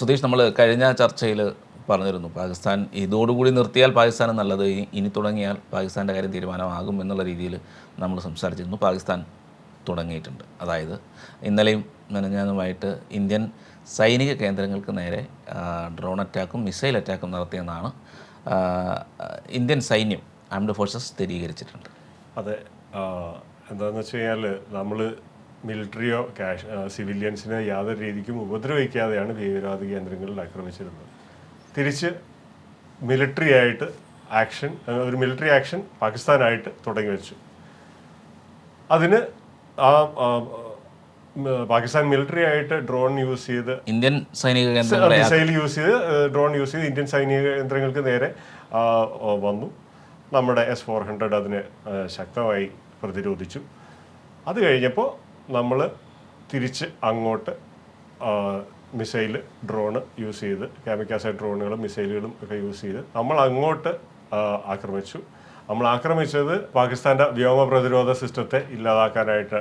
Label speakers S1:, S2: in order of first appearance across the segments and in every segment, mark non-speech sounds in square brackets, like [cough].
S1: സുധീഷ് നമ്മൾ കഴിഞ്ഞ ചർച്ചയിൽ പറഞ്ഞിരുന്നു പാകിസ്ഥാൻ ഇതോടുകൂടി നിർത്തിയാൽ പാകിസ്ഥാൻ നല്ലത് ഇനി തുടങ്ങിയാൽ പാകിസ്ഥാന്റെ കാര്യം തീരുമാനമാകും എന്നുള്ള രീതിയിൽ നമ്മൾ സംസാരിച്ചിരുന്നു. പാകിസ്ഥാൻ തുടങ്ങിയിട്ടുണ്ട്. അതായത് ഇന്നലെയും മെനഞ്ഞാനുമായിട്ട് ഇന്ത്യൻ സൈനിക കേന്ദ്രങ്ങൾക്ക് നേരെ ഡ്രോൺ അറ്റാക്കും മിസൈൽ അറ്റാക്കും നടത്തിയെന്നാണ് ഇന്ത്യൻ സൈന്യം ആംഡ് ഫോഴ്സസ് സ്ഥിരീകരിച്ചിട്ടുണ്ട്.
S2: അതെ എന്താണെന്ന് വെച്ച് കഴിഞ്ഞാൽ നമ്മൾ മിലിറ്ററിയോ കാഷ് സിവിലിയൻസിനെ യാതൊരു രീതിക്കും ഉപദ്രവിക്കാതെയാണ് ഭീകരവാദ കേന്ദ്രങ്ങളിൽ ആക്രമിച്ചിരുന്നത്. തിരിച്ച് മിലിറ്ററി ആയിട്ട് ആക്ഷൻ ഒരു മിലിറ്ററി ആക്ഷൻ പാകിസ്ഥാനായിട്ട് തുടങ്ങി വെച്ചു. അതിന് ആ പാകിസ്ഥാൻ മിലിറ്ററി ആയിട്ട് ഡ്രോൺ യൂസ് ചെയ്ത്
S1: ഇന്ത്യൻ സൈനിക
S2: മിസൈൽ യൂസ് ചെയ്ത് ഡ്രോൺ യൂസ് ചെയ്ത് ഇന്ത്യൻ സൈനിക കേന്ദ്രങ്ങൾക്ക് നേരെ വന്നു. നമ്മുടെ എസ് ഫോർ ഹൺഡ്രഡ് അതിനെ ശക്തമായി പ്രതിരോധിച്ചു. അത് കഴിഞ്ഞപ്പോൾ നമ്മൾ തിരിച്ച് അങ്ങോട്ട് മിസൈൽ ഡ്രോണ് യൂസ് ചെയ്ത് കാമിക്കാസൈ ഡ്രോണുകളും മിസൈലുകളും ഒക്കെ യൂസ് ചെയ്ത് നമ്മൾ അങ്ങോട്ട് ആക്രമിച്ചു. നമ്മൾ ആക്രമിച്ചത് പാകിസ്ഥാന്റെ വ്യോമ പ്രതിരോധ സിസ്റ്റത്തെ ഇല്ലാതാക്കാനായിട്ട്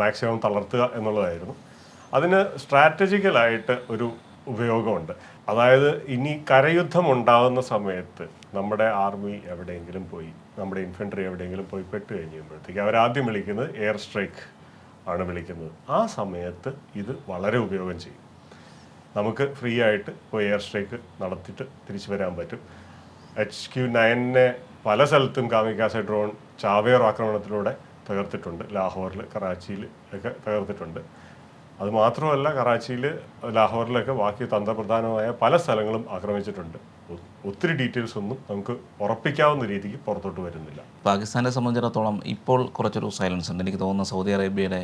S2: മാക്സിമം തളർത്തുക എന്നുള്ളതായിരുന്നു. അതിന് സ്ട്രാറ്റജിക്കലായിട്ട് ഒരു ഉപയോഗമുണ്ട്. അതായത് ഇനി കരയുദ്ധം ഉണ്ടാകുന്ന സമയത്ത് നമ്മുടെ ആർമി എവിടെയെങ്കിലും പോയി നമ്മുടെ ഇൻഫൻട്രി എവിടെയെങ്കിലും പോയി പെട്ട് കഴിയുമ്പോഴത്തേക്ക് അവരാദ്യം വിളിക്കുന്നത് എയർ സ്ട്രൈക്ക് ആണ് വിളിക്കുന്നത്. ആ സമയത്ത് ഇത് വളരെ ഉപയോഗം ചെയ്യും. നമുക്ക് ഫ്രീ ആയിട്ട് പോയി എയർ സ്ട്രൈക്ക് നടത്തിയിട്ട് തിരിച്ചു വരാൻ പറ്റും. എച്ച് ക്യു നയനെ പല സ്ഥലത്തും കാമിക്കാസ ഡ്രോൺ ചാവേർ ആക്രമണത്തിലൂടെ തകർത്തിട്ടുണ്ട്. ലാഹോറിൽ കറാച്ചിയിൽ ഒക്കെ തകർത്തിട്ടുണ്ട്. അത് മാത്രമല്ല കറാച്ചിയിൽ ലാഹോറിലൊക്കെ ബാക്കി തന്ത്രപ്രധാനമായ പല സ്ഥലങ്ങളും ആക്രമിച്ചിട്ടുണ്ട്. ഒത്തിരി ഡീറ്റെയിൽസ് ഒന്നും നമുക്ക് ഉറപ്പിക്കാവുന്ന രീതിക്ക് പുറത്തോട്ട് വരുന്നില്ല.
S1: പാകിസ്ഥാനെ സംബന്ധിച്ചിടത്തോളം ഇപ്പോൾ കുറച്ചൊരു സൈലൻസ് ഉണ്ട്. എനിക്ക് തോന്നുന്നു സൗദി അറേബ്യയുടെ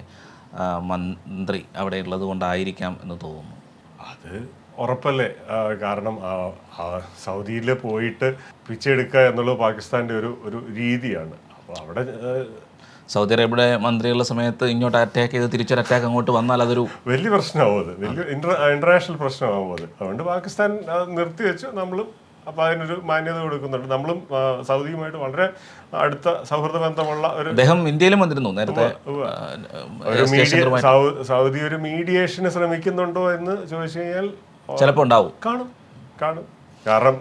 S1: മന്ത്രി അവിടെ ഉള്ളത് കൊണ്ടായിരിക്കാം എന്ന് തോന്നുന്നു.
S2: അത് ഉറപ്പല്ലേ? കാരണം സൗദിയിൽ പോയിട്ട് പിച്ചെടുക്കുക എന്നുള്ളത് പാകിസ്ഥാന്റെ ഒരു ഒരു രീതിയാണ്. അപ്പോൾ അവിടെ
S1: സൗദി അറേബ്യയുടെ മന്ത്രിയുള്ള സമയത്ത് ഇങ്ങോട്ട് അറ്റാക്ക് ചെയ്ത് തിരിച്ചൊരു അറ്റാക്ക് അങ്ങോട്ട് വന്നാൽ അതൊരു
S2: വലിയ പ്രശ്നമാവും അത്. വലിയ ഇന്റർ ഇന്റർനാഷണൽ പ്രശ്നമാവും അത്. അതുകൊണ്ട് പാകിസ്ഥാൻ അത് നിർത്തിവെച്ചു. നമ്മളും അപ്പൊ അതിനൊരു മാന്യത കൊടുക്കുന്നുണ്ട്. നമ്മളും സൗദിയുമായിട്ട് വളരെ അടുത്ത സൗഹൃദ ബന്ധമുള്ള ഒരു
S1: അദ്ദേഹം ഇന്ത്യയിലും വന്നിരുന്നു. നേരത്തെ
S2: സൗദി ഒരു മീഡിയേഷന് ശ്രമിക്കുന്നുണ്ടോ എന്ന് ചോദിച്ചു കഴിഞ്ഞാൽ
S1: ചിലപ്പോൾ ഉണ്ടാവും.
S2: കാണും. കാണും. കാരണം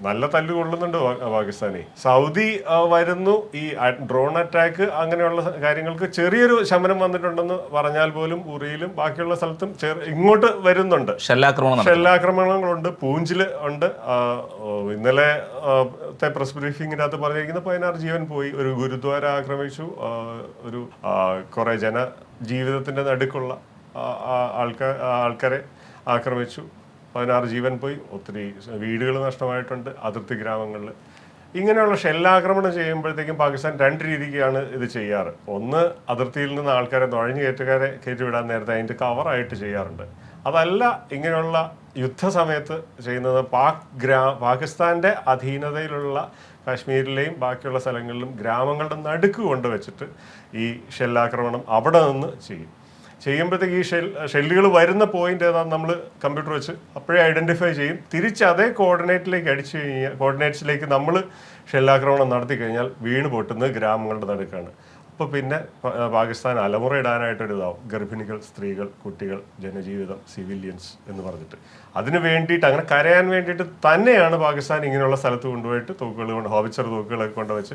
S2: നല്ല തല്ല് കൊള്ളുന്നുണ്ട് പാകിസ്ഥാനി. സൗദി വരുന്നു. ഈ ഡ്രോൺ അറ്റാക്ക് അങ്ങനെയുള്ള കാര്യങ്ങൾക്ക് ചെറിയൊരു ശമനം വന്നിട്ടുണ്ടെന്ന് പറഞ്ഞാൽ പോലും ഉറിയിലും ബാക്കിയുള്ള സ്ഥലത്തും ഇങ്ങോട്ട് വരുന്നുണ്ട്.
S1: ഷെല്ലാക്രമണം
S2: ഷെല്ലാക്രമണങ്ങളുണ്ട്. പൂഞ്ചിൽ ഉണ്ട്. ഇന്നലെ പ്രസ് ത്തെ പ്രസ് ബ്രീഫിങ്ങിനകത്ത് പറഞ്ഞിരിക്കുന്ന പതിനാറ് ജീവൻ പോയി. ഒരു ഗുരുദ്വാര ആക്രമിച്ചു. ഒരു കുറേ കുറെ ജന ജീവിതത്തിന്റെ നടുക്കുള്ള ആൾക്കാർ ആൾക്കാരെ ആക്രമിച്ചു. പതിനാറ് ജീവൻ പോയി ഒത്തിരി വീടുകൾ നഷ്ടമായിട്ടുണ്ട് അതിർത്തി ഗ്രാമങ്ങളിൽ. ഇങ്ങനെയുള്ള ഷെല്ലാക്രമണം ചെയ്യുമ്പോഴത്തേക്കും പാകിസ്ഥാൻ രണ്ട് രീതിക്കാണ് ഇത് ചെയ്യാറ്. ഒന്ന് അതിർത്തിയിൽ നിന്ന് ആൾക്കാരെ നുഴഞ്ഞു കയറ്റുകാരെ കയറ്റിവിടാൻ നേരത്തെ അതിന്റെ കവറായിട്ട് ചെയ്യാറുണ്ട്. അതല്ല ഇങ്ങനെയുള്ള യുദ്ധസമയത്ത് ചെയ്യുന്നത് പാക് ഗ്രാ പാകിസ്ഥാന്റെ അധീനതയിലുള്ള കാശ്മീരിലെയും ബാക്കിയുള്ള സ്ഥലങ്ങളിലും ഗ്രാമങ്ങളുടെ നടുക്ക് കൊണ്ടുവച്ചിട്ട് ഈ ഷെല്ലാക്രമണം അവിടെ നിന്ന് ചെയ്യും. ചെയ്യുമ്പോഴത്തേക്ക് ഈ ഷെൽ ഷെല്ലുകൾ വരുന്ന പോയിന്റ് ഏതാണെന്ന് നമ്മൾ കമ്പ്യൂട്ടർ വെച്ച് അപ്പോഴേ ഐഡന്റിഫൈ ചെയ്യും. തിരിച്ച് അതേ കോർഡിനേറ്റിലേക്ക് അടിച്ചു കഴിഞ്ഞാൽ കോർഡിനേറ്റ്സിലേക്ക് നമ്മൾ ഷെല്ലാക്രമണം നടത്തി കഴിഞ്ഞാൽ വീണ് പൊട്ടുന്നത് ഗ്രാമങ്ങളുടെ നടുക്കാണ്. അപ്പോൾ പിന്നെ പാകിസ്ഥാൻ അലമുറ ഇടാനായിട്ടൊരു ഇതാവും ഗർഭിണികൾ സ്ത്രീകൾ കുട്ടികൾ ജനജീവിതം സിവിലിയൻസ് എന്ന് പറഞ്ഞിട്ട്. അതിന് വേണ്ടിയിട്ട് അങ്ങനെ കരയാൻ വേണ്ടിയിട്ട് തന്നെയാണ് പാകിസ്ഥാൻ ഇങ്ങനെയുള്ള സ്ഥലത്ത് കൊണ്ടുപോയിട്ട് തോക്കുകൾ കൊണ്ട് ഹോബിച്ചർ തോക്കുകളൊക്കെ കൊണ്ടുവച്ച്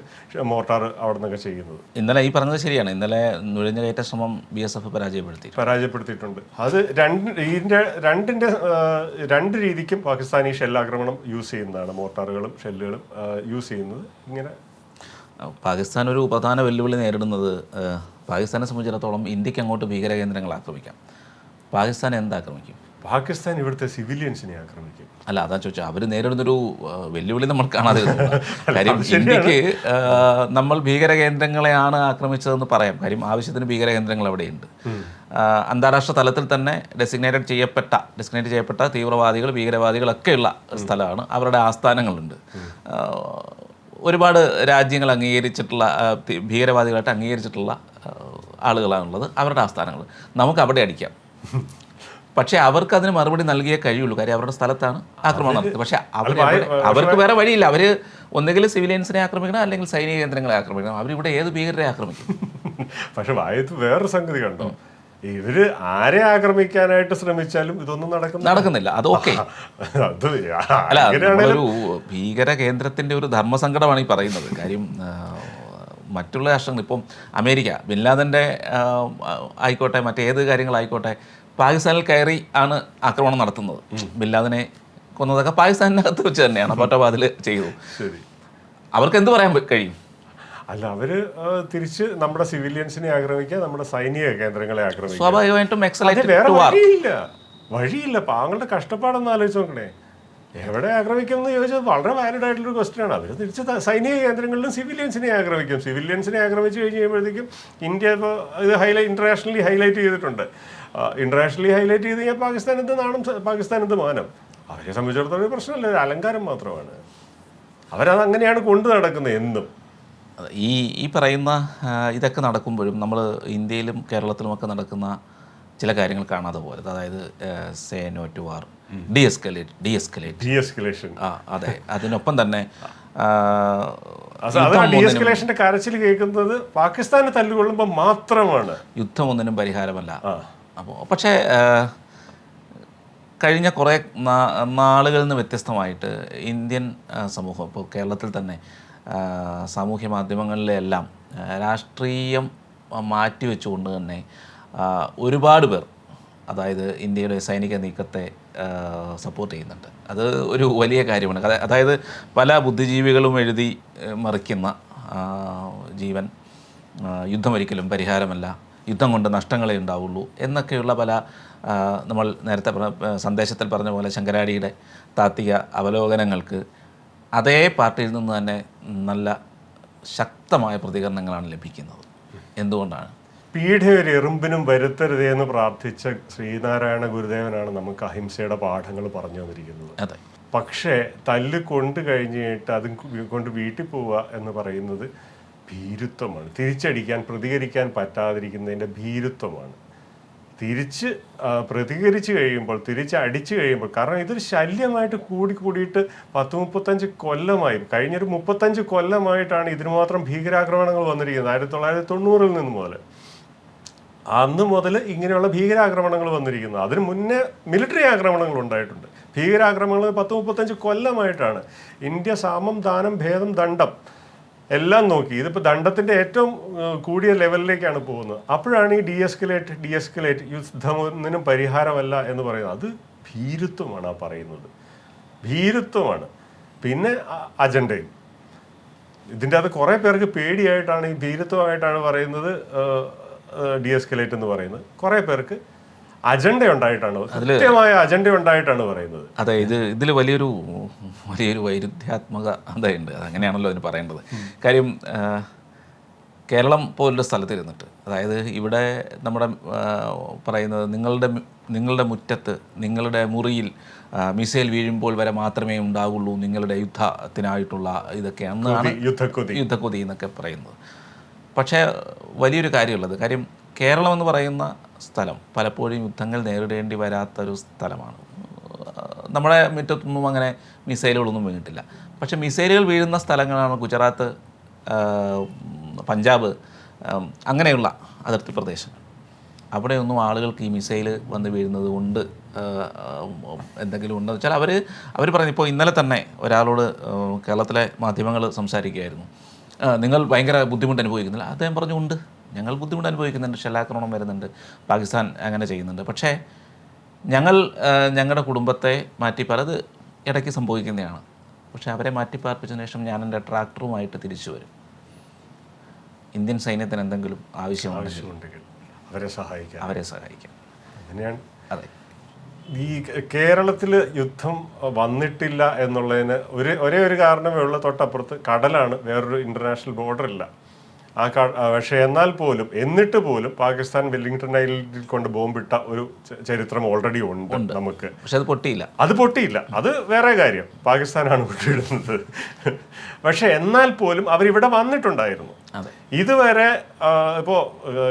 S2: മോട്ടാർ അവിടെ നിന്നൊക്കെ ചെയ്യുന്നത്.
S1: ഇന്നലെ ഈ പറഞ്ഞത് ശരിയാണ്. ഇന്നലെ നുഴഞ്ഞുകയറ്റ ശ്രമം ബി എസ് എഫ് പരാജയപ്പെടുത്തി
S2: പരാജയപ്പെടുത്തിയിട്ടുണ്ട്. അത് രണ്ട് ഇതിന്റെ രണ്ടിന്റെ രണ്ട് രീതിക്കും പാകിസ്ഥാൻ ഈ ഷെല്ലാക്രമണം യൂസ് ചെയ്യുന്നതാണ്. മോർട്ടാറുകളും ഷെല്ലുകളും യൂസ് ചെയ്യുന്നത്. ഇങ്ങനെ
S1: പാകിസ്ഥാൻ ഒരു പ്രധാന വെല്ലുവിളി നേരിടുന്നത് പാകിസ്ഥാനെ സംബന്ധിച്ചിടത്തോളം ഇന്ത്യയ്ക്ക് അങ്ങോട്ട് ഭീകര കേന്ദ്രങ്ങൾ ആക്രമിക്കാം. പാകിസ്ഥാൻ എന്താക്രമിക്കും
S2: പാകിസ്ഥാൻ ഇവിടുത്തെ സിവിലിയൻസിനെ ആക്രമിക്കും.
S1: അല്ല അതാ ചോദിച്ചാൽ അവർ നേരിടുന്നൊരു വെല്ലുവിളി നമ്മൾ കാണാതെ [laughs] കാര്യം ഇന്ത്യയ്ക്ക് നമ്മൾ ഭീകര കേന്ദ്രങ്ങളെയാണ് ആക്രമിച്ചതെന്ന് പറയാം. കാര്യം ആവശ്യത്തിന് ഭീകര കേന്ദ്രങ്ങൾ അവിടെയുണ്ട് അന്താരാഷ്ട്ര തലത്തിൽ തന്നെ ഡെസിഗ്നേറ്റഡ് ചെയ്യപ്പെട്ട ഡെസിഗ്നേറ്റ് ചെയ്യപ്പെട്ട തീവ്രവാദികൾ ഭീകരവാദികളൊക്കെയുള്ള സ്ഥലമാണ്. അവരുടെ ആസ്ഥാനങ്ങളുണ്ട്. ഒരുപാട് രാജ്യങ്ങൾ അംഗീകരിച്ചിട്ടുള്ള ഭീകരവാദികളായിട്ട് അംഗീകരിച്ചിട്ടുള്ള ആളുകളാണുള്ളത്. അവരുടെ ആസ്ഥാനങ്ങൾ. നമുക്ക് അവിടെ അടിക്കാം. പക്ഷേ അവർക്ക് അതിന് മറുപടി നൽകിയേ കഴിയുള്ളൂ. കാര്യം അവരുടെ സ്ഥലത്താണ് ആക്രമണം നടത്തിയത്. പക്ഷേ അവർ അവർക്ക് വേറെ വഴിയില്ല. അവർ ഒന്നുകിൽ സിവിലിയൻസിനെ ആക്രമിക്കണം അല്ലെങ്കിൽ സൈനിക കേന്ദ്രങ്ങളെ ആക്രമിക്കണം. അവരിവിടെ ഏത് ഭീകരരെ ആക്രമിക്കും?
S2: പക്ഷേ വായത്ത് വേറൊരു സംഗതി കണ്ടോ? ഇവർ ആരെ ആക്രമിക്കാനായിട്ട് ശ്രമിച്ചാലും ഇതൊന്നും നടക്കുന്ന
S1: നടക്കുന്നില്ല. അത് ഓക്കെ.
S2: അത്
S1: അല്ല നമ്മളൊരു ഭീകര കേന്ദ്രത്തിന്റെ ഒരു ധർമ്മസങ്കടമാണ് ഈ പറയുന്നത്. കാര്യം മറ്റുള്ള രാഷ്ട്രങ്ങൾ ഇപ്പം അമേരിക്ക ബിൻലാദന്റെ ആയിക്കോട്ടെ മറ്റേത് കാര്യങ്ങളായിക്കോട്ടെ പാകിസ്ഥാനിൽ കയറി ആണ് ആക്രമണം നടത്തുന്നത്. ബിൻലാദിനെ കൊന്നതൊക്കെ പാകിസ്ഥാനിനകത്ത് വെച്ച് തന്നെയാണ്. അബോട്ടാബാദിൽ ചെയ്തു. അവർക്ക് എന്ത് പറയാൻ കഴിയും?
S2: അല്ല അവർ തിരിച്ച് നമ്മുടെ സിവിലിയൻസിനെ ആക്രമിക്കുക നമ്മുടെ സൈനിക കേന്ദ്രങ്ങളെ ആക്രമിക്കുക.
S1: സ്വാഭാവികമായിട്ടും
S2: വേറെ വഴിയില്ല. വഴിയില്ല. പാങ്ങളുടെ കഷ്ടപ്പാടൊന്ന് ആലോചിച്ച് നോക്കണേ എവിടെ ആക്രമിക്കും എന്ന് ചോദിച്ചാൽ വളരെ വാലിഡ് ആയിട്ടുള്ള ക്വസ്റ്റ്യൻ ആണ്. അവർ തിരിച്ച് സൈനിക കേന്ദ്രങ്ങളിലും സിവിലിയൻസിനെ ആക്രമിക്കും. സിവിലിയൻസിനെ ആക്രമിച്ചു കഴിഞ്ഞ് കഴിയുമ്പോഴത്തേക്കും ഇന്ത്യ ഇപ്പോൾ ഇത് ഹൈലൈറ്റ് ഇന്റർനാഷണലി ഹൈലൈറ്റ് ചെയ്തിട്ടുണ്ട്. ഇന്റർനാഷണലി ഹൈലൈറ്റ് ചെയ്ത് കഴിഞ്ഞാൽ പാകിസ്ഥാൻ എന്ത് നാണം പാകിസ്ഥാൻ എന്ത് മാനം? അവരെ സംബന്ധിച്ചിടത്തോളം പ്രശ്നമല്ല. ഒരു അലങ്കാരം മാത്രമാണ്. അവരത് അങ്ങനെയാണ് കൊണ്ടു നടക്കുന്നത് എന്നും.
S1: ഈ ഈ പറയുന്ന ഇതൊക്കെ നടക്കുമ്പോഴും നമ്മൾ ഇന്ത്യയിലും കേരളത്തിലുമൊക്കെ നടക്കുന്ന ചില കാര്യങ്ങൾ കാണാതെ പോലെ അതായത് say no to are. De-escalate de-escalate
S2: de-escalation
S1: ആ അതെ. അതിനൊപ്പം തന്നെ
S2: കരച്ചിൽ കേൾക്കുന്നത് പാകിസ്ഥാനെ തല്ലുകൊള്ളുമ്പോൾ മാത്രമാണ്.
S1: യുദ്ധം ഒന്നിനും പരിഹാരമല്ല. അപ്പോൾ പക്ഷേ കഴിഞ്ഞ കുറേ നാളുകളിൽ നിന്ന് വ്യത്യസ്തമായിട്ട് ഇന്ത്യൻ സമൂഹം ഇപ്പോൾ കേരളത്തിൽ തന്നെ സാമൂഹ്യ മാധ്യമങ്ങളിലെല്ലാം രാഷ്ട്രീയം മാറ്റിവെച്ചുകൊണ്ട് തന്നെ ഒരുപാട് പേർ അതായത് ഇന്ത്യയുടെ സൈനിക നീക്കത്തെ സപ്പോർട്ട് ചെയ്യുന്നുണ്ട്. അത് ഒരു വലിയ കാര്യമാണ്. അതായത് പല ബുദ്ധിജീവികളും എഴുതി മറിക്കുന്ന ജീവൻ യുദ്ധമൊരിക്കലും പരിഹാരമല്ല. യുദ്ധം കൊണ്ട് നഷ്ടങ്ങളേ ഉണ്ടാവുള്ളൂ എന്നൊക്കെയുള്ള പല നമ്മൾ നേരത്തെ സന്ദേശത്തിൽ പറഞ്ഞ പോലെ ശങ്കരാടിയുടെ താത്വിക അവലോകനങ്ങൾക്ക് അതേ പാർട്ടിയിൽ നിന്ന് തന്നെ നല്ല ശക്തമായ പ്രതികരണങ്ങളാണ് ലഭിക്കുന്നത്. എന്തുകൊണ്ടാണ്?
S2: പീഠ ഒരു എറുമ്പിനും വരുത്തരുതേ എന്ന് പ്രാർത്ഥിച്ച ശ്രീനാരായണ ഗുരുദേവനാണ് നമുക്ക് അഹിംസയുടെ പാഠങ്ങൾ പറഞ്ഞു തന്നിരിക്കുന്നത്.
S1: അതെ.
S2: പക്ഷേ തല്ല് കൊണ്ട് കഴിഞ്ഞിട്ട് അതും കൊണ്ട് വീട്ടിൽ പോവുക എന്ന് പറയുന്നത് ഭീരുത്വമാണ്. തിരിച്ചടിക്കാൻ പ്രതികരിക്കാൻ പറ്റാതിരിക്കുന്നതിന്റെ ഭീരുത്വമാണ്. തിരിച്ച് പ്രതികരിച്ച് കഴിയുമ്പോൾ തിരിച്ച് അടിച്ചു കഴിയുമ്പോൾ കാരണം ഇതൊരു ശല്യമായിട്ട് കൂടി കൂടിയിട്ട് പത്ത് മുപ്പത്തഞ്ച് കൊല്ലമായി. കഴിഞ്ഞൊരു മുപ്പത്തഞ്ച് കൊല്ലമായിട്ടാണ് ഇതിന് മാത്രം ഭീകരാക്രമണങ്ങൾ വന്നിരിക്കുന്നത്. ആയിരത്തി തൊള്ളായിരത്തി തൊണ്ണൂറിൽ നിന്ന് മുതൽ. അന്ന് മുതൽ ഇങ്ങനെയുള്ള ഭീകരാക്രമണങ്ങൾ വന്നിരിക്കുന്നത് അതിന് മുന്നേ മിലിറ്ററി ആക്രമണങ്ങൾ ഉണ്ടായിട്ടുണ്ട്. ഭീകരാക്രമണങ്ങൾ പത്ത് മുപ്പത്തഞ്ച് കൊല്ലമായിട്ടാണ്. ഇന്ത്യ സാമം ദാനം ഭേദം ദണ്ഡം എല്ലാം നോക്കി. ഇതിപ്പോൾ ദണ്ഡത്തിന്റെ ഏറ്റവും കൂടിയ ലെവലിലേക്കാണ് പോകുന്നത്. അപ്പോഴാണ് ഈ ഡി എസ്കലേറ്റ് ഡി എസ്കലേറ്റ് യുദ്ധമൊന്നിനും പരിഹാരമല്ല എന്ന് പറയുന്നത്. അത് ഭീരുത്വമാണ് ആ പറയുന്നത്. ഭീരുത്വമാണ്. പിന്നെ അജണ്ടയും. ഇതിന്റെ അത് കുറേ പേർക്ക് പേടിയായിട്ടാണ് ഈ ഭീരുത്വമായിട്ടാണ് പറയുന്നത് ഡി എസ്കലേറ്റ് എന്ന് പറയുന്നത്. കുറേ പേർക്ക് അജണ്ട ഉണ്ടായിട്ടാണ് കൃത്യമായ അജണ്ട ഉണ്ടായിട്ടാണ് പറയുന്നത്.
S1: അതെ ഇത് ഇതിൽ വലിയൊരു വലിയൊരു വൈരുദ്ധ്യാത്മക ഉണ്ട് അതങ്ങനെയാണല്ലോ അതിന് പറയേണ്ടത്. കാര്യം കേരളം പോലുള്ള സ്ഥലത്തിരുന്നിട്ട് അതായത് ഇവിടെ നമ്മുടെ പറയുന്നത് നിങ്ങളുടെ നിങ്ങളുടെ മുറ്റത്ത് നിങ്ങളുടെ മുറിയിൽ മിസൈൽ വീഴുമ്പോൾ വരെ മാത്രമേ ഉണ്ടാവുള്ളൂ നിങ്ങളുടെ യുദ്ധത്തിനായിട്ടുള്ള ഇതൊക്കെയാണെന്നാണ്
S2: യുദ്ധക്കൊതി.
S1: യുദ്ധക്കൊതി എന്നൊക്കെ പറയുന്നത്. പക്ഷേ വലിയൊരു കാര്യമുള്ളത്. കാര്യം കേരളം എന്ന് പറയുന്ന സ്ഥലം പലപ്പോഴും യുദ്ധങ്ങൾ നേരിടേണ്ടി വരാത്തൊരു സ്ഥലമാണ്. നമ്മുടെ മുറ്റത്തൊന്നും അങ്ങനെ മിസൈലുകളൊന്നും വീണിട്ടില്ല. പക്ഷേ മിസൈലുകൾ വീഴുന്ന സ്ഥലങ്ങളാണ് ഗുജറാത്ത് പഞ്ചാബ് അങ്ങനെയുള്ള അതിർത്തി പ്രദേശങ്ങൾ അവിടെയൊന്നും ആളുകൾക്ക് ഈ മിസൈൽ വന്ന് വീഴുന്നത് കൊണ്ട് എന്തെങ്കിലും ഉണ്ടെന്ന് വെച്ചാൽ അവർ അവർ പറഞ്ഞു ഇപ്പോൾ ഇന്നലെ തന്നെ ഒരാളോട് കേരളത്തിലെ മാധ്യമങ്ങൾ സംസാരിക്കുകയായിരുന്നു. നിങ്ങൾ ഭയങ്കര ബുദ്ധിമുട്ട് അനുഭവിക്കുന്നില്ല? അദ്ദേഹം പറഞ്ഞു ഉണ്ട്. ഞങ്ങൾ ബുദ്ധിമുട്ട് അനുഭവിക്കുന്നുണ്ട് ഷെല്ലാക്രമണം വരുന്നുണ്ട് പാകിസ്ഥാൻ അങ്ങനെ ചെയ്യുന്നുണ്ട്. പക്ഷേ ഞങ്ങൾ ഞങ്ങളുടെ കുടുംബത്തെ മാറ്റി അത് ഇടയ്ക്ക് സംഭവിക്കുന്നതാണ്. പക്ഷേ അവരെ മാറ്റിപ്പാർപ്പിച്ചതിന് ശേഷം ഞാൻ എന്റെ ട്രാക്ടറുമായിട്ട് തിരിച്ചു വരും. ഇന്ത്യൻ സൈന്യത്തിന് എന്തെങ്കിലും ആവശ്യമുണ്ടെങ്കിൽ
S2: ആവശ്യമുണ്ടെങ്കിൽ അവരെ സഹായിക്കാം.
S1: അവരെ സഹായിക്കാം.
S2: അങ്ങനെയാണ്.
S1: അതെ.
S2: ഈ കേരളത്തിൽ യുദ്ധം വന്നിട്ടില്ല എന്നുള്ളതിന് ഒരു ഒരേ ഒരു കാരണമേ ഉള്ളൂ. തൊട്ടപ്പുറത്ത് കടലാണ് വേറൊരു ഇന്റർനാഷണൽ ബോർഡർ ഇല്ല. ആ പക്ഷേ എന്നാൽ പോലും എന്നിട്ട് പോലും പാകിസ്ഥാൻ വെല്ലിംഗ്ടൺ ഐലൻഡിൽ കൊണ്ട് ബോംബിട്ട ഒരു ചരിത്രം ഓൾറെഡി ഉണ്ട് നമുക്ക്.
S1: പക്ഷെ അത് പൊട്ടിയില്ല.
S2: അത് പൊട്ടിയില്ല. അത് വേറെ കാര്യം. പാകിസ്ഥാനാണ് പൊട്ടിയിടുന്നത്. പക്ഷെ എന്നാൽ പോലും അവരിവിടെ വന്നിട്ടുണ്ടായിരുന്നു. ഇതുവരെ ഇപ്പോൾ ഇപ്പോ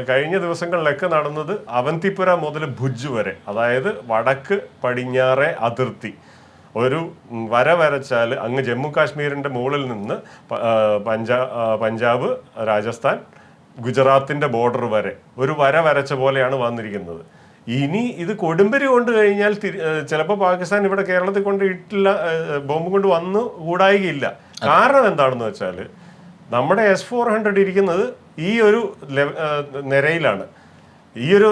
S2: കഴിഞ്ഞ ദിവസങ്ങളിലൊക്കെ നടന്നത് അവന്തിപുര മുതൽ ഭുജ് വരെ അതായത് വടക്ക് പടിഞ്ഞാറെ അതിർത്തി. ഒരു വര വരച്ചാൽ അങ്ങ് ജമ്മു കാശ്മീരിന്റെ മുകളിൽ നിന്ന് പഞ്ചാ പഞ്ചാബ് രാജസ്ഥാൻ ഗുജറാത്തിന്റെ ബോർഡർ വരെ ഒരു വര വരച്ച പോലെയാണ് വന്നിരിക്കുന്നത്. ഇനി ഇത് കൊടുമ്പരി കൊണ്ട് കഴിഞ്ഞാൽ ചിലപ്പോൾ പാകിസ്ഥാൻ ഇവിടെ കേരളത്തിൽ കൊണ്ട് ഇട്ടില്ല ബോംബ് കൊണ്ട് വന്നു കൂടായികയില്ല. കാരണം എന്താണെന്ന് വെച്ചാൽ നമ്മുടെ എസ് ഫോർ ഹൺഡ്രഡ് ഇരിക്കുന്നത് ഈ ഒരു നിരയിലാണ്. ഈ ഒരു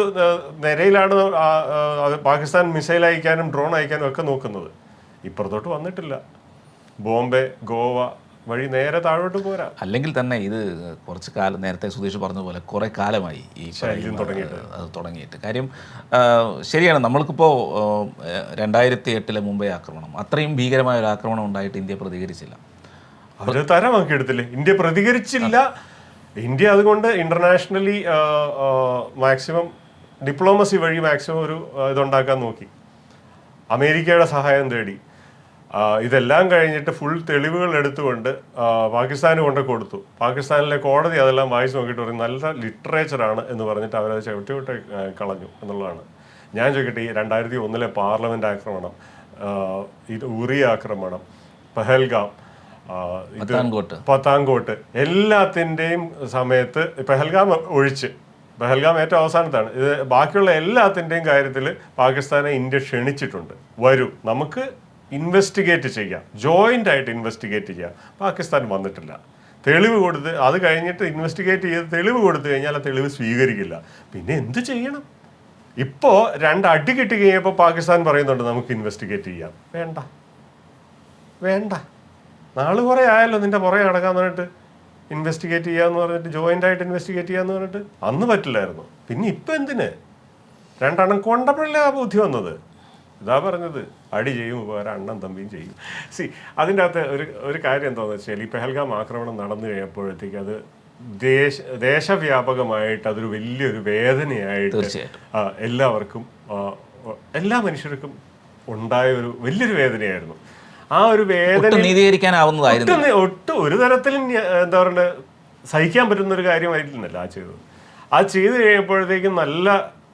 S2: നിരയിലാണ് പാകിസ്ഥാൻ മിസൈൽ അയക്കാനും ഡ്രോൺ അയക്കാനും ഒക്കെ നോക്കുന്നത്. ഇപ്പുറത്തോട്ട് വന്നിട്ടില്ല. ബോംബെ ഗോവ വഴി നേരെ താഴോട്ട് പോരാ.
S1: അല്ലെങ്കിൽ തന്നെ ഇത് കുറച്ച് കാലം നേരത്തെ സുധീഷ് പറഞ്ഞതുപോലെ കുറേ കാലമായി ഈ അത് തുടങ്ങിയിട്ട്. കാര്യം ശരിയാണ് നമ്മൾക്കിപ്പോൾ രണ്ടായിരത്തി എട്ടിലെ മുംബൈ ആക്രമണം അത്രയും ഭീകരമായ ഒരു ആക്രമണം ഉണ്ടായിട്ട് ഇന്ത്യ പ്രതികരിച്ചില്ല.
S2: അവർ തരമാക്കി എടുത്തില്ലേ? ഇന്ത്യ പ്രതികരിച്ചില്ല. ഇന്ത്യ അതുകൊണ്ട് ഇന്റർനാഷണലി മാക്സിമം ഡിപ്ലോമസി വഴി മാക്സിമം ഒരു ഇതുണ്ടാക്കാൻ നോക്കി. അമേരിക്കയുടെ സഹായം തേടി. ഇതെല്ലാം കഴിഞ്ഞിട്ട് ഫുൾ തെളിവുകൾ എടുത്തുകൊണ്ട് പാകിസ്ഥാന് കൊണ്ട് കൊടുത്തു. പാകിസ്ഥാനിലെ കോടതി അതെല്ലാം വായിച്ചു നോക്കിയിട്ട് പറയും നല്ല ലിറ്ററേച്ചറാണ് എന്ന് പറഞ്ഞിട്ട് അവരത് ചവിട്ടിവിട്ട് കളഞ്ഞു എന്നുള്ളതാണ്. ഞാൻ ചോദിക്കട്ടെ ഈ രണ്ടായിരത്തി ഒന്നിലെ പാർലമെന്റ് ആക്രമണം ഇത് ഉറി ആക്രമണം പെഹൽഗാം ഇത് പത്താങ്കോട്ട് എല്ലാത്തിന്റെയും സമയത്ത് പെഹൽഗാം ഒഴിച്ച് പെഹൽഗാം ഏറ്റവും അവസാനത്താണ്. ഇത് ബാക്കിയുള്ള എല്ലാത്തിന്റെയും കാര്യത്തിൽ പാകിസ്ഥാനെ ഇന്ത്യ ക്ഷണിച്ചിട്ടുണ്ട്. വരൂ നമുക്ക് ഇൻവെസ്റ്റിഗേറ്റ് ചെയ്യാം. ജോയിന്റ് ആയിട്ട് ഇൻവെസ്റ്റിഗേറ്റ് ചെയ്യാം. പാകിസ്ഥാൻ വന്നിട്ടില്ല. തെളിവ് കൊടുത്ത് അത് കഴിഞ്ഞിട്ട് ഇൻവെസ്റ്റിഗേറ്റ് ചെയ്ത് തെളിവ് കൊടുത്തു കഴിഞ്ഞാൽ ആ തെളിവ് സ്വീകരിക്കില്ല. പിന്നെ എന്ത് ചെയ്യണം? ഇപ്പോൾ രണ്ട് അടി കിട്ടി കഴിഞ്ഞപ്പോൾ പാകിസ്ഥാൻ പറയുന്നുണ്ട് നമുക്ക് ഇൻവെസ്റ്റിഗേറ്റ് ചെയ്യാം. വേണ്ട. വേണ്ട. നാൾ കുറേ ആയല്ലോ നിന്റെ പുറകെ നടക്കാൻ പറഞ്ഞിട്ട്. ഇൻവെസ്റ്റിഗേറ്റ് ചെയ്യാന്ന് പറഞ്ഞിട്ട് ജോയിന്റ് ആയിട്ട് ഇൻവെസ്റ്റിഗേറ്റ് ചെയ്യാന്ന് പറഞ്ഞിട്ട്. അന്ന് പറ്റില്ലായിരുന്നു. പിന്നെ ഇപ്പം എന്തിന്? രണ്ടെണ്ണം കൊണ്ടപ്പോഴല്ലേ ആ ബുദ്ധി വന്നത്? ഇതാ പറഞ്ഞത്. അടി ചെയ്യും വേറെ അണ്ണൻ തമ്പിയും ചെയ്യും. സി അതിന്റെ അകത്ത് ഒരു ഒരു കാര്യം എന്താണെന്ന് വെച്ചാൽ ഈ പെഹൽഗാം ആക്രമണം നടന്നു കഴിഞ്ഞപ്പോഴത്തേക്ക് അത് ദേശ ദേശവ്യാപകമായിട്ട് അതൊരു വലിയൊരു വേദനയായിട്ട് ആ, എല്ലാവർക്കും എല്ലാ മനുഷ്യർക്കും ഉണ്ടായ ഒരു വലിയൊരു വേദനയായിരുന്നു. ആ ഒരു വേദന
S1: ഒട്ടും നീതീകരിക്കാനാവുന്നതായിരുന്നു.
S2: ഒട്ടും ഒരു തരത്തിലും എന്താ പറയുക സഹിക്കാൻ പറ്റുന്ന ഒരു കാര്യമായിരുന്നില്ല ആ ചെയ്തത്. ആ ചെയ്തു കഴിയുമ്പോഴത്തേക്കും നല്ല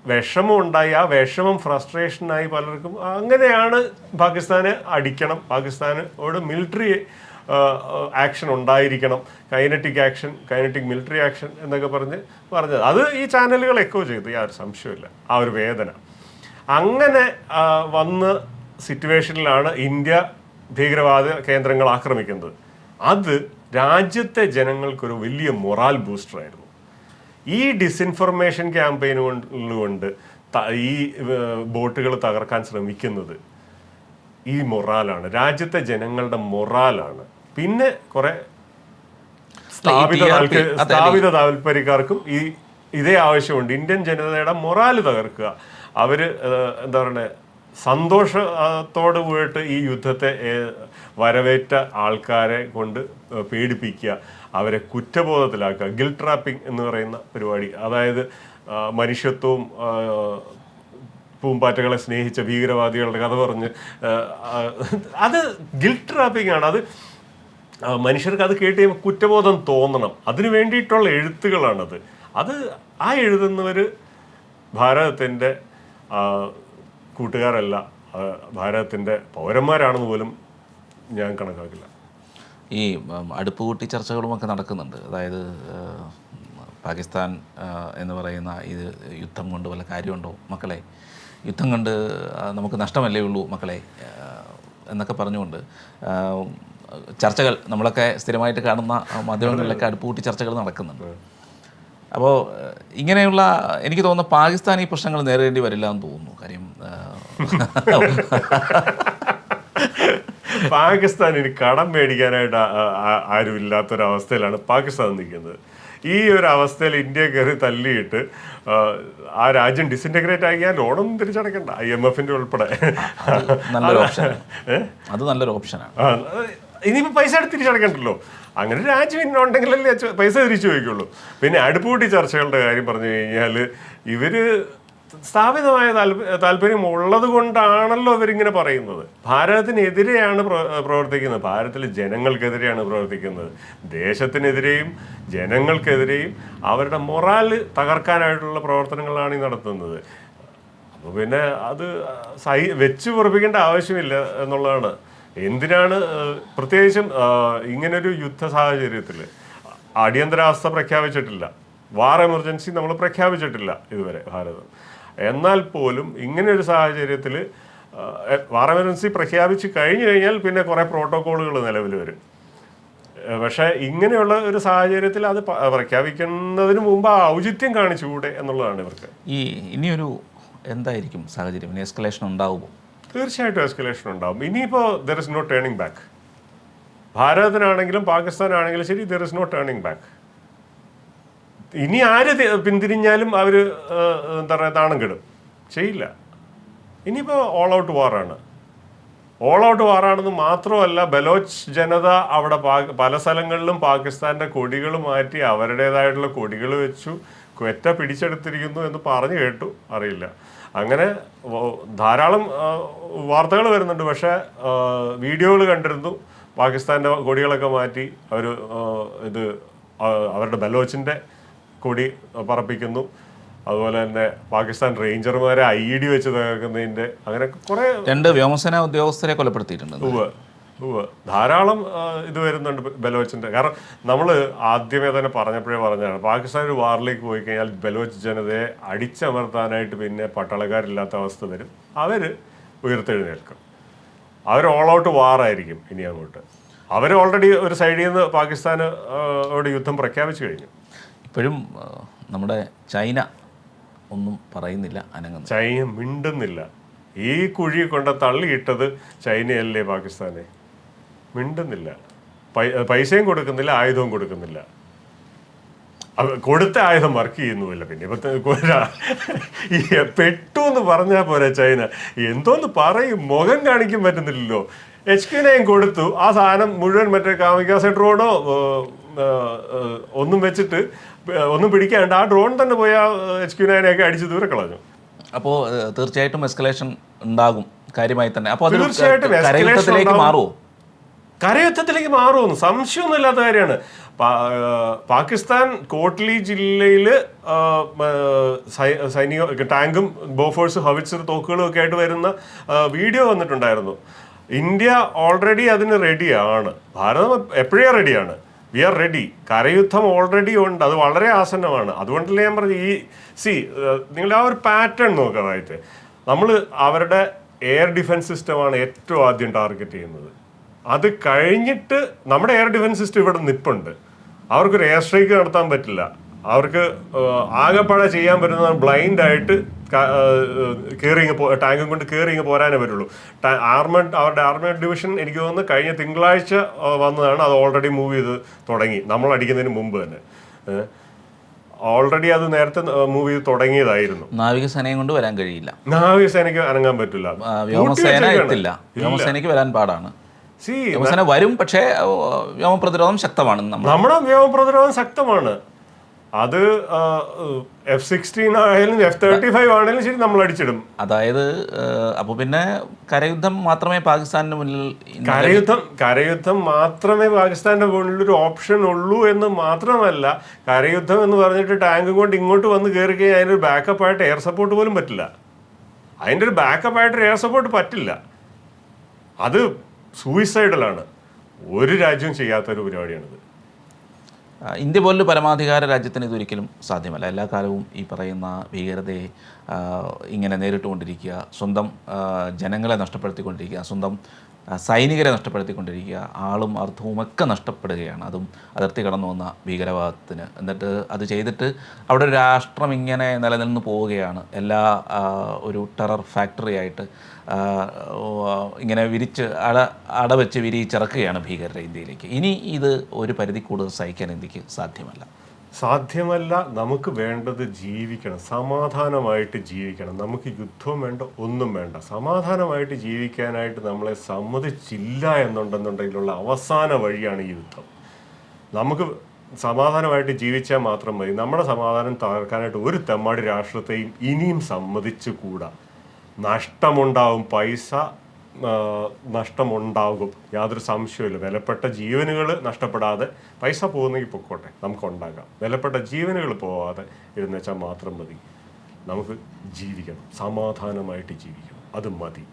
S2: വിഷമം ഉണ്ടായി ആ വിഷമം ഫ്രസ്ട്രേഷനായി പലർക്കും. അങ്ങനെയാണ് പാകിസ്ഥാനെ അടിക്കണം. പാകിസ്ഥാനോട് മിലിറ്ററി ആക്ഷൻ ഉണ്ടായിരിക്കണം. Kinetic action kinetic military action എന്നൊക്കെ പറഞ്ഞ് പറഞ്ഞത്. അത് ഈ ചാനലുകൾ എക്കോ ചെയ്തു. യാതൊരു സംശയമില്ല ആ ഒരു വേദന. അങ്ങനെ വന്ന് സിറ്റുവേഷനിലാണ് ഇന്ത്യ ഭീകരവാദ കേന്ദ്രങ്ങൾ ആക്രമിക്കുന്നത്. അത് രാജ്യത്തെ ജനങ്ങൾക്കൊരു വലിയ മൊറാൽ ബൂസ്റ്റർ ആയിരുന്നു. ഈ ഡിസിൻഫർമേഷൻ ക്യാമ്പയിനുകൊണ്ട് ഈ ബോട്ടുകൾ തകർക്കാൻ ശ്രമിക്കുന്നത് ഈ മൊറാലാണ്. രാജ്യത്തെ ജനങ്ങളുടെ മൊറാലാണ്. പിന്നെ കുറെ സ്ഥാപിത സ്ഥാപിത താല്പര്യക്കാർക്കും ഈ ഇതേ ആവശ്യമുണ്ട്. ഇന്ത്യൻ ജനതയുടെ മൊറാൽ തകർക്കുക. അവർ എന്താ പറയുക സന്തോഷത്തോട് പോയിട്ട് ഈ യുദ്ധത്തെ വരവേറ്റ ആൾക്കാരെ കൊണ്ട് പേടിപ്പിക്കുക അവരെ കുറ്റബോധത്തിലാക്കുക ഗിൽ ട്രാപ്പിംഗ് എന്ന് പറയുന്ന പരിപാടി. അതായത് മനുഷ്യത്വവും പൂമ്പാറ്റകളെ സ്നേഹിച്ച ഭീകരവാദികളുടെ കഥ പറഞ്ഞ് അത് ഗിൽ ട്രാപ്പിംഗ് ആണ്. അത് മനുഷ്യർക്ക് അത് കേട്ട് കുറ്റബോധം തോന്നണം. അതിനു വേണ്ടിയിട്ടുള്ള എഴുത്തുകളാണത്. അത് ആ എഴുതുന്നവർ ഭാരതത്തിന്റെ കൂട്ടുകാരല്ല ഭാരതത്തിന്റെ പൗരന്മാരാണെന്ന് പോലും ഞാൻ കണക്കാക്കില്ല.
S1: ഈ അടുപ്പ് കൂട്ടി ചർച്ചകളുമൊക്കെ നടക്കുന്നുണ്ട്. അതായത് പാകിസ്ഥാൻ എന്ന് പറയുന്ന ഇത് യുദ്ധം കൊണ്ട് വല്ല കാര്യമുണ്ടോ മക്കളെ? യുദ്ധം കൊണ്ട് നമുക്ക് നഷ്ടമല്ലേ ഉള്ളൂ മക്കളെ? എന്നൊക്കെ പറഞ്ഞുകൊണ്ട് ചർച്ചകൾ നമ്മളൊക്കെ സ്ഥിരമായിട്ട് കാണുന്ന മാധ്യമങ്ങളിലൊക്കെ അടുപ്പ് കൂട്ടി ചർച്ചകൾ നടക്കുന്നുണ്ട്. അപ്പോൾ ഇങ്ങനെയുള്ള എനിക്ക് തോന്നുന്നു പാകിസ്ഥാൻ ഈ പ്രശ്നങ്ങൾ നേരിടേണ്ടി വരില്ല എന്ന് തോന്നുന്നു. കാര്യം
S2: പാകിസ്ഥാനിന് കടം മേടിക്കാനായിട്ട് ആരും ഇല്ലാത്തൊരവസ്ഥയിലാണ് പാകിസ്ഥാൻ നിൽക്കുന്നത്. ഈ ഒരു അവസ്ഥയിൽ ഇന്ത്യ കയറി തല്ലിയിട്ട് ആ, രാജ്യം ഡിസിന്റഗ്രേറ്റ് ആക്കിയാൽ ലോണൊന്നും തിരിച്ചടക്കണ്ട. ഐ എം എഫിന്റെ ഉൾപ്പെടെ
S1: നല്ലൊരു ഓപ്ഷനാണ് അത് നല്ലൊരു ഓപ്ഷനാണ്
S2: ആ, ഇനിയിപ്പോ പൈസ എടുത്ത് തിരിച്ചടക്കണ്ടല്ലോ അങ്ങനെ രാജ്യം ഉണ്ടെങ്കിലല്ലേ പൈസ തിരിച്ചു ചോദിക്കുള്ളൂ. പിന്നെ അടുപ്പൂട്ടി ചർച്ചകളുടെ കാര്യം പറഞ്ഞു കഴിഞ്ഞാൽ ഇവർ സ്ഥാപിതമായ താല്പ- താല്പര്യം ഉള്ളത് കൊണ്ടാണല്ലോ അവരിങ്ങനെ പറയുന്നത്. ഭാരതത്തിനെതിരെയാണ് പ്ര- പ്രവർത്തിക്കുന്നത്. ഭാരതത്തിലെ ജനങ്ങൾക്കെതിരെയാണ് പ്രവർത്തിക്കുന്നത്. ദേശത്തിനെതിരെയും ജനങ്ങൾക്കെതിരെയും അവരുടെ മൊറാൽ തകർക്കാനായിട്ടുള്ള പ്രവർത്തനങ്ങളാണ് ഈ നടത്തുന്നത്. അപ്പോൾ പിന്നെ അത് സഹി വെച്ച് പൊറപ്പിക്കേണ്ട ആവശ്യമില്ല എന്നുള്ളതാണ്. എന്തിനാണ് പ്രത്യേകിച്ചും ഇങ്ങനൊരു യുദ്ധ സാഹചര്യത്തിൽ അടിയന്തരാവസ്ഥ പ്രഖ്യാപിച്ചിട്ടില്ല. വാർ എമർജൻസി നമ്മൾ പ്രഖ്യാപിച്ചിട്ടില്ല ഇതുവരെ ഭാരതം. എന്നാൽ പോലും ഇങ്ങനെയൊരു സാഹചര്യത്തിൽ വാർ എമർജൻസി പ്രഖ്യാപിച്ച് കഴിഞ്ഞു കഴിഞ്ഞാൽ പിന്നെ കുറേ പ്രോട്ടോക്കോളുകൾ നിലവിൽ വരും. പക്ഷേ ഇങ്ങനെയുള്ള ഒരു സാഹചര്യത്തിൽ അത് പ്രഖ്യാപിക്കുന്നതിന് മുമ്പ് ആ ഔചിത്യം കാണിച്ചുകൂടെ എന്നുള്ളതാണ് ഇവർക്ക്.
S1: ഈ ഇനിയൊരു എന്തായിരിക്കും സാഹചര്യം? എസ്കലേഷൻ ഉണ്ടാവുമോ?
S2: തീർച്ചയായിട്ടും എസ്കലേഷൻ ഉണ്ടാവും. ഇനിയിപ്പോൾ there is no turning back ഭാരതത്തിനാണെങ്കിലും പാകിസ്ഥാനാണെങ്കിലും ശരി there is no turning back ഇനി ആര് പിന്തിരിഞ്ഞാലും അവർ എന്താ പറയുക താണം കെടും. ചെയ്യില്ല. ഇനിയിപ്പോൾ ഓൾ ഔട്ട് വാറാണ് ഓൾ ഔട്ട് വാറാണെന്ന് മാത്രമല്ല ബലോച്ച് ജനത അവിടെ പല സ്ഥലങ്ങളിലും പാകിസ്ഥാന്റെ കൊടികൾ മാറ്റി അവരുടേതായിട്ടുള്ള കൊടികൾ വെച്ചു ക്വറ്റ പിടിച്ചെടുത്തിരിക്കുന്നു എന്ന് പറഞ്ഞു കേട്ടു. അറിയില്ല. അങ്ങനെ ധാരാളം വാർത്തകൾ വരുന്നുണ്ട്. പക്ഷേ വീഡിയോകൾ കണ്ടിരുന്നു. പാകിസ്ഥാന്റെ കൊടികളൊക്കെ മാറ്റി അവർ ഇത് അവരുടെ ബലോച്ചിന്റെ കൊടി പറപ്പിക്കുന്നു. അതുപോലെ തന്നെ പാകിസ്ഥാൻ റേഞ്ചർമാരെ ഐ ഇ ഡി വെച്ച് തകർക്കുന്നതിന്റെ അങ്ങനെ കുറേ
S1: രണ്ട് വ്യോമസേന ഉദ്യോഗസ്ഥരെ കൊലപ്പെടുത്തിയിട്ടുണ്ട്.
S2: ധാരാളം ഇത് വരുന്നുണ്ട് ബലോച്ചിന്റെ. കാരണം നമ്മൾ ആദ്യമേ തന്നെ പറഞ്ഞപ്പോഴേ പറഞ്ഞതാണ്. പാകിസ്ഥാൻ ഒരു വാറിലേക്ക് പോയി കഴിഞ്ഞാൽ ബലോച്ച് ജനതയെ അടിച്ചമർത്താനായിട്ട് പിന്നെ പട്ടാളക്കാരില്ലാത്ത അവസ്ഥ വരും. അവർ ഉയർത്തെഴുന്നേൽക്കും. അവർ ഓൾ ഔട്ട് വാറായിരിക്കും ഇനി അങ്ങോട്ട്. അവർ ഓൾറെഡി ഒരു സൈഡിൽ നിന്ന് പാകിസ്ഥാന് യുദ്ധം പ്രഖ്യാപിച്ചു കഴിഞ്ഞു.
S1: ഇപ്പോഴും നമ്മുടെ ചൈന ഒന്നും പറയുന്നില്ല അനങ്ങുന്നു
S2: ചൈന മിണ്ടുന്നില്ല. ഈ കുഴി കൊണ്ട് തള്ളിയിട്ടത് ചൈനയല്ലേ പാകിസ്ഥാനെ? മിണ്ടുന്നില്ല. പൈസയും കൊടുക്കുന്നില്ല ആയുധവും കൊടുക്കുന്നില്ല. കൊടുത്ത ആയുധം വർക്ക് ചെയ്യുന്നുമില്ല. പിന്നെ ഇപ്പൊ പെട്ടു എന്ന് പറഞ്ഞാൽ പോലെ ചൈന. എന്തോന്ന് പറയും? മുഖം കാണിക്കാൻ പറ്റുന്നില്ലല്ലോ. എച്ച് ക്യു നയൻ കൊടുത്തു. ആ സാധനം മുഴുവൻ മറ്റേ കാമിക്കാസെ ഡ്രോണോ ഒന്നും വെച്ചിട്ട് ഒന്നും പിടിക്കാണ്ട് ആ ഡ്രോൺ തന്നെ പോയി ആ എച്ച് ക്യു നയനെയൊക്കെ അടിച്ച് ദൂരെ കളഞ്ഞു
S1: അപ്പോൾ തീർച്ചയായിട്ടും എസ്കലേഷൻ ഉണ്ടാകും. കാര്യമായി തന്നെ. അപ്പോൾ
S2: തീർച്ചയായിട്ടും.
S1: മാറുമോ
S2: കരയുദ്ധത്തിലേക്ക് മാറുമെന്ന് സംശയമൊന്നും ഇല്ലാത്ത കാര്യമാണ് പാകിസ്ഥാൻ കോട്ട്ലി ജില്ലയിൽ സൈനിക ടാങ്കും ബോഫേഴ്സ് ഹവിറ്റ്സർ തോക്കുകളും ഒക്കെ ആയിട്ട് വരുന്ന വീഡിയോ വന്നിട്ടുണ്ടായിരുന്നു. ഇന്ത്യ ഓൾറെഡി അതിന് റെഡിയാണ് ഭാരതം എപ്പോഴേ റെഡിയാണ് വി ആർ റെഡി കരയുദ്ധം ഓൾറെഡി ഉണ്ട്. അത് വളരെ ആസന്നമാണ്. അതുകൊണ്ടല്ലേ ഞാൻ പറഞ്ഞു ഈ സി നിങ്ങൾ ആ ഒരു പാറ്റേൺ നോക്കാനായിട്ട് നമ്മൾ അവരുടെ എയർ ഡിഫൻസ് സിസ്റ്റമാണ് ഏറ്റവും ആദ്യം ടാർഗറ്റ് ചെയ്യുന്നത്. അത് കഴിഞ്ഞിട്ട് നമ്മുടെ എയർ ഡിഫൻസ് സിസ്റ്റം ഇവിടെ നിപ്പുണ്ട്. അവർക്കൊരു എയർ സ്ട്രൈക്ക് നടത്താൻ പറ്റില്ല. അവർക്ക് ആകെപ്പാടെ ചെയ്യാൻ പറ്റുന്ന ബ്ലൈൻഡ് ആയിട്ട് കയറിങ് ടാങ്കും കൊണ്ട് കയറിങ് പോരാനേ പറ്റുള്ളൂ. ആർമഡ് അവരുടെ ആർമഡ് ഡിവിഷൻ എനിക്ക് തോന്നുന്നു കഴിഞ്ഞ തിങ്കളാഴ്ച വന്നതാണ്. അത് ഓൾറെഡി മൂവ് ചെയ്ത് തുടങ്ങി. നമ്മൾ അടിക്കുന്നതിന് മുമ്പ് തന്നെ. ഓൾറെഡി അത് നേരത്തെ മൂവ് ചെയ്ത് തുടങ്ങിയതായിരുന്നു.
S1: നാവികസേനയും കൊണ്ട് വരാൻ കഴിയില്ല.
S2: നാവികസേനയ്ക്ക് അനങ്ങാൻ പറ്റില്ല.
S1: വ്യോമസേന എത്തില്ല. വ്യോമസേനയ്ക്ക് വരാൻ പാടാണ്. വ്യോമസേന വരും പക്ഷേ വ്യോമപ്രതിരോധം വ്യോമ ശക്തമാണ്
S2: നമ്മുടെ വ്യോമപ്രതിരോധം ശക്തമാണ്. അത് എഫ് സിക്സ്റ്റീൻ ആയാലും എഫ് തേർട്ടി ഫൈവ് ആണെങ്കിലും ശരി നമ്മൾ അടിച്ചിടും.
S1: അതായത് അപ്പോൾ പിന്നെ കരയുദ്ധം മാത്രമേ പാകിസ്ഥാനിന് മുന്നിൽ
S2: കരയുദ്ധം കരയുദ്ധം മാത്രമേ പാകിസ്ഥാന്റെ മുന്നിൽ ഒരു ഓപ്ഷൻ ഉള്ളൂ എന്ന് മാത്രമല്ല കരയുദ്ധം എന്ന് പറഞ്ഞിട്ട് ടാങ്ക് കൊണ്ട് ഇങ്ങോട്ട് വന്ന് കയറി കഴിഞ്ഞാൽ ഒരു ബാക്കപ്പ് ആയിട്ട് എയർ സപ്പോർട്ട് പോലും പറ്റില്ല. അതിന്റെ ഒരു ബാക്കപ്പ് ആയിട്ട് എയർ സപ്പോർട്ട് പറ്റില്ല. അത് സൂയിസൈഡലാണ്. ഒരു രാജ്യവും ചെയ്യാത്തൊരു പരിപാടിയാണിത്.
S1: ആ, ഇന്ത്യ പോലൊരു പരമാധികാര രാജ്യത്തിന് ഇതൊരിക്കലും സാധ്യമല്ല. എല്ലാ കാലവും ഈ പറയുന്ന ഭീകരതയെ ഇങ്ങനെ നേരിട്ടുകൊണ്ടിരിക്കുക സ്വന്തം ജനങ്ങളെ നഷ്ടപ്പെടുത്തിക്കൊണ്ടിരിക്കുക സ്വന്തം സൈനികരെ നഷ്ടപ്പെടുത്തിക്കൊണ്ടിരിക്കുക ആളും അർത്ഥവും ഒക്കെ നഷ്ടപ്പെടുകയാണ്. അതും അതിർത്തി കടന്നു വന്ന ഭീകരവാദത്തിന്. എന്നിട്ട് അത് ചെയ്തിട്ട് അവിടെ ഒരു രാഷ്ട്രം ഇങ്ങനെ നിലനിന്ന് പോവുകയാണ്. എല്ലാ ഒരു ടെറർ ഫാക്ടറി ആയിട്ട് ഇങ്ങനെ വിരിച്ച് അട അടവെച്ച് വിരിയിച്ചിറക്കുകയാണ് ഭീകരരെ ഇന്ത്യയിലേക്ക്. ഇനി ഇത് ഒരു പരിധി കൂടുതൽ സഹിക്കാൻ ഇന്ത്യയ്ക്ക് സാധ്യമല്ല.
S2: സാധ്യമല്ല നമുക്ക് വേണ്ടത് ജീവിക്കണം. സമാധാനമായിട്ട് ജീവിക്കണം. നമുക്ക് യുദ്ധം വേണ്ട ഒന്നും വേണ്ട. സമാധാനമായിട്ട് ജീവിക്കാനായിട്ട് നമ്മളെ സമ്മതിച്ചില്ല എന്നുണ്ടെന്നുണ്ടെങ്കിലുള്ള അവസാന വഴിയാണ് ഈ യുദ്ധം. നമുക്ക് സമാധാനമായിട്ട് ജീവിച്ചാൽ മാത്രം മതി. നമ്മുടെ സമാധാനം തകർക്കാനായിട്ട് ഒരു തെമ്മാടി രാഷ്ട്രത്തെയും ഇനിയും സമ്മതിച്ചുകൂടാ. നഷ്ടമുണ്ടാവും പൈസ നഷ്ടമുണ്ടാകും. യാതൊരു സംശയമില്ല വിലപ്പെട്ട ജീവനുകൾ നഷ്ടപ്പെടാതെ പൈസ പോകുന്നെങ്കിൽ പൊക്കോട്ടെ നമുക്ക് ഉണ്ടാകാം. വിലപ്പെട്ട ജീവനുകൾ പോവാതെ ഇരുന്നുവെച്ചാൽ മാത്രം മതി. നമുക്ക് ജീവിക്കണം. സമാധാനമായിട്ട് ജീവിക്കണം. അത് മതി.